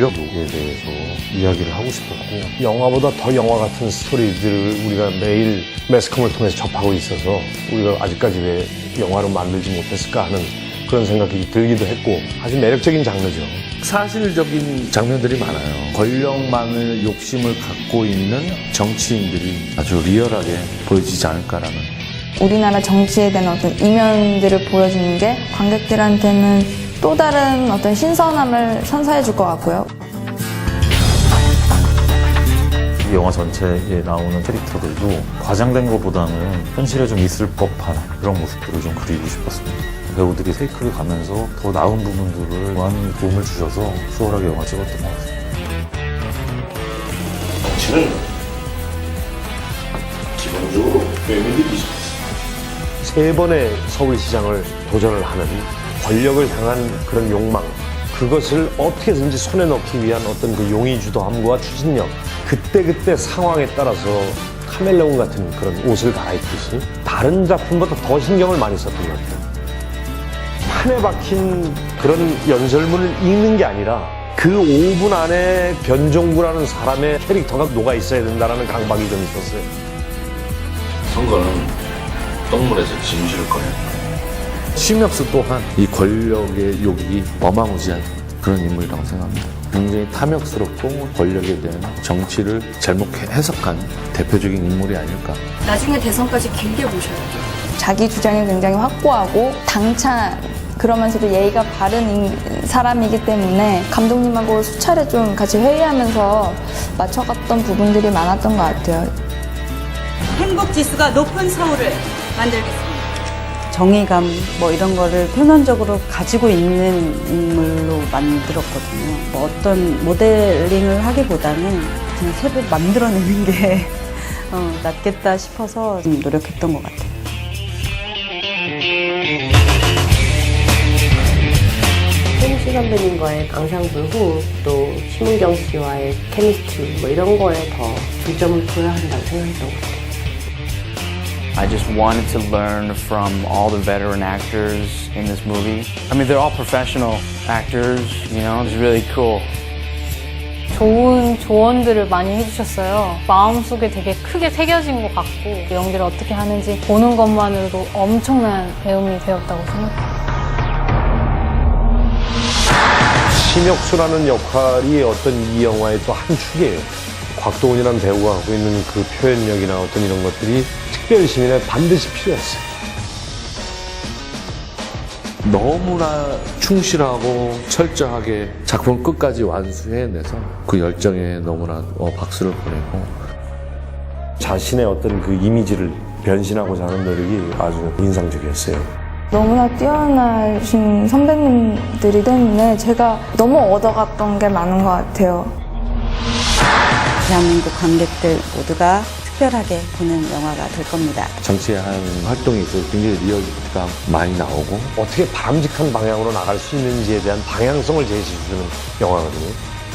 인간이 가진 권력에 대해서 이야기를 하고 싶었고 영화보다 더 영화 같은 스토리들을 우리가 매일 매스컴을 통해서 접하고 있어서 우리가 아직까지 왜 영화로 만들지 못했을까 하는 그런 생각이 들기도 했고 아주 매력적인 장르죠. 사실적인 장면들이 많아요. 권력만을 욕심을 갖고 있는 정치인들이 아주 리얼하게 보여지지 않을까라는 우리나라 정치에 대한 어떤 이면들을 보여주는 게 관객들한테는 또 다른 어떤 신선함을 선사해 줄 것 같고요. 이 영화 전체에 나오는 캐릭터들도 과장된 것보다는 현실에 좀 있을 법한 그런 모습들을 좀 그리고 싶었습니다. 배우들이 테이크를 가면서 더 나은 부분들을 많이 도움을 주셔서 수월하게 영화 찍었던 것 같습니다. 정치는 기본적으로 외면되기 쉽습니다. 세 번의 서울시장을 도전을 하는 권력을 향한 그런 욕망 그것을 어떻게든지 손에 넣기 위한 어떤 그 용의주도함과 추진력 그때그때 상황에 따라서 카멜레온 같은 그런 옷을 갈아입듯이 다른 작품보다 더 신경을 많이 썼던 것 같아요. 판에 박힌 그런 연설문을 읽는 게 아니라 그 5분 안에 변종구라는 사람의 캐릭터가 녹아 있어야 된다는 강박이 좀 있었어요. 선거는 똥물에서 진실을 꺼내. 심혁수 또한 이 권력의 욕이 어마무지한 그런 인물이라고 생각합니다. 굉장히 탐욕스럽고 권력에 대한 정치를 잘못 해석한 대표적인 인물이 아닐까. 나중에 대선까지 길게 보셔야죠. 자기 주장이 굉장히 확고하고 당찬 그러면서도 예의가 바른 인- 사람이기 때문에 감독님하고 수차례 좀 같이 회의하면서 맞춰갔던 부분들이 많았던 것 같아요. 행복 지수가 높은 서울을 만들겠습니다. 정의감 뭐 이런 거를 표면적으로 가지고 있는 인물로 만들었거든요. 뭐 어떤 모델링을 하기보다는 그냥 새로 만들어내는 게 어, 낫겠다 싶어서 좀 노력했던 것 같아요. 홍시 선배님과의 강상불후 또 심은경 씨와의 케미스트리 뭐 이런 거에 더 중점을 둬야 한다고 생각했던 것 같아요. I just wanted to learn from all the veteran actors in this movie. I mean, they're all professional actors, you know, it's really cool. 좋은 조언들을 많이 해주셨어요. 마음속에 되게 크게 새겨진 것 같고 연기를 어떻게 하는지 보는 것만으로도 엄청난 배움이 되었다고 생각해요. 심혁수라는 역할이 어떤 이 영화의 또 한 축이에요. 곽도훈이라는 배우가 갖고 있는 그 표현력이나 어떤 이런 것들이 특별 시민에 반드시 필요했어요. 너무나 충실하고 철저하게 작품 끝까지 완수해내서 그 열정에 너무나 어, 박수를 보내고 자신의 어떤 그 이미지를 변신하고자 하는 노력이 아주 인상적이었어요. 너무나 뛰어나신 선배님들이 때문에 제가 너무 얻어갔던 게 많은 것 같아요. 대한민국 관객들 모두가 특별하게 보는 영화가 될 겁니다. 정치에 한 활동이 있어서 굉장히 리얼리티가 많이 나오고 어떻게 바람직한 방향으로 나갈 수 있는지에 대한 방향성을 제시해주는 영화거든요.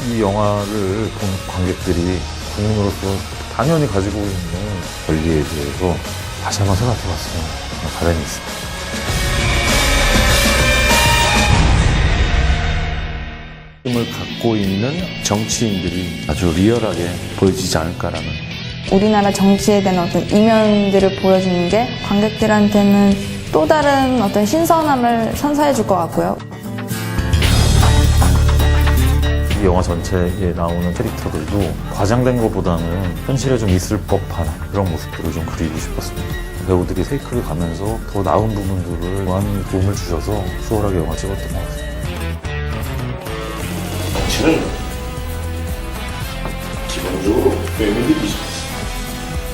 이 영화를 본 관객들이 국민으로서 당연히 가지고 있는 권리에 대해서 다시 한번 생각해봤으면 하는 바람이 있습니다. 힘을 갖고 있는 정치인들이 아주 리얼하게 보여지지 않을까라는 우리나라 정치에 대한 어떤 이면들을 보여주는 게 관객들한테는 또 다른 어떤 신선함을 선사해 줄 것 같고요. 이 영화 전체에 나오는 캐릭터들도 과장된 것보다는 현실에 좀 있을 법한 그런 모습들을 좀 그리고 싶었습니다. 배우들이 테이크를 가면서 더 나은 부분들을 많이 도움을 주셔서 수월하게 영화 찍었던 것 같습니다. 정치는 기본적으로 쉽습니다.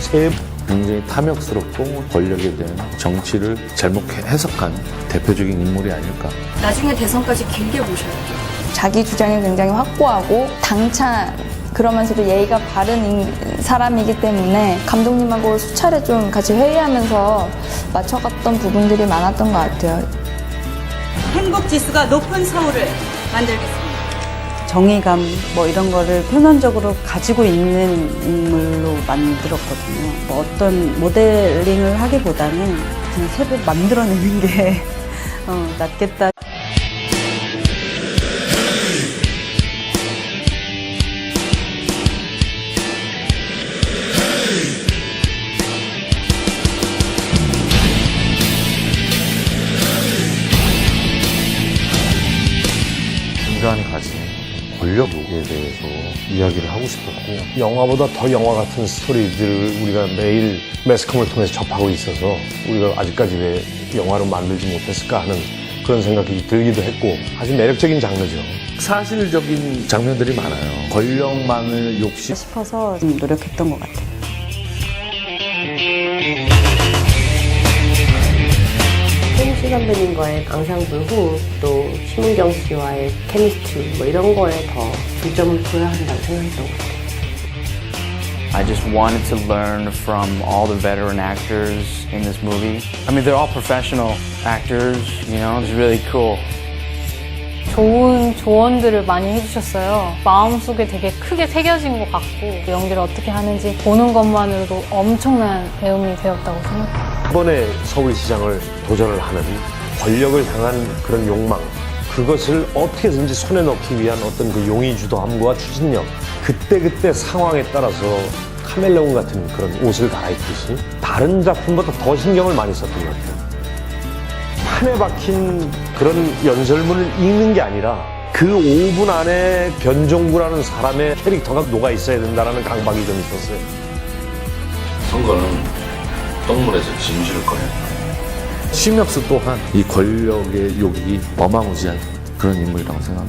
세 굉장히 탐욕스럽고 권력에 대한 정치를 잘못 해석한 대표적인 인물이 아닐까. 나중에 대선까지 길게 보셔야죠. 자기 주장이 굉장히 확고하고 당찬 그러면서도 예의가 바른 인- 사람이기 때문에 감독님하고 수차례 좀 같이 회의하면서 맞춰갔던 부분들이 많았던 것 같아요. 행복 지수가 높은 서울을 만들겠습니다. 정의감 뭐 이런 거를 표면적으로 가지고 있는 인물로 만들었거든요. 뭐 어떤 모델링을 하기보다는 그냥 새로 만들어내는 게 어, 낫겠다. 인간이 가진 권력에 대해서 이야기를 하고 싶었고 영화보다 더 영화 같은 스토리들을 우리가 매일 매스컴을 통해서 접하고 있어서 우리가 아직까지 왜 영화로 만들지 못했을까 하는 그런 생각이 들기도 했고 아주 매력적인 장르죠. 사실적인 장면들이 많아요. 권력만을 욕심 싶어서 좀 노력했던 것 같아요. 선배님과의 앙상블 후 또 심은경 씨와의 케미스트리 뭐 이런 거에 더 중점을 둬야 한다고 생각했던 것 같아요. I just wanted to learn from all the veteran actors in this movie. I mean, they're all professional actors, you know, it's really cool. 좋은 조언들을 많이 해주셨어요. 마음속에 되게 크게 새겨진 것 같고 연기를 어떻게 하는지 보는 것만으로도 엄청난 배움이 되었다고 생각해요. 이번에 서울시장을 도전을 하는 권력을 향한 그런 욕망 그것을 어떻게든지 손에 넣기 위한 어떤 그 용의주도함과 추진력 그때그때 상황에 따라서 카멜레온 같은 그런 옷을 갈아입듯이 다른 작품보다 더 신경을 많이 썼던 것 같아요. 판에 박힌 그런 연설문을 읽는 게 아니라 그 5분 안에 변종구라는 사람의 캐릭터가 녹아 있어야 된다는 강박이 좀 있었어요. 선거는 똥물에서 진실을 꺼내는 심혁수 또한 이 권력의 욕이 어마무지한 그런 인물이라고 생각합니다.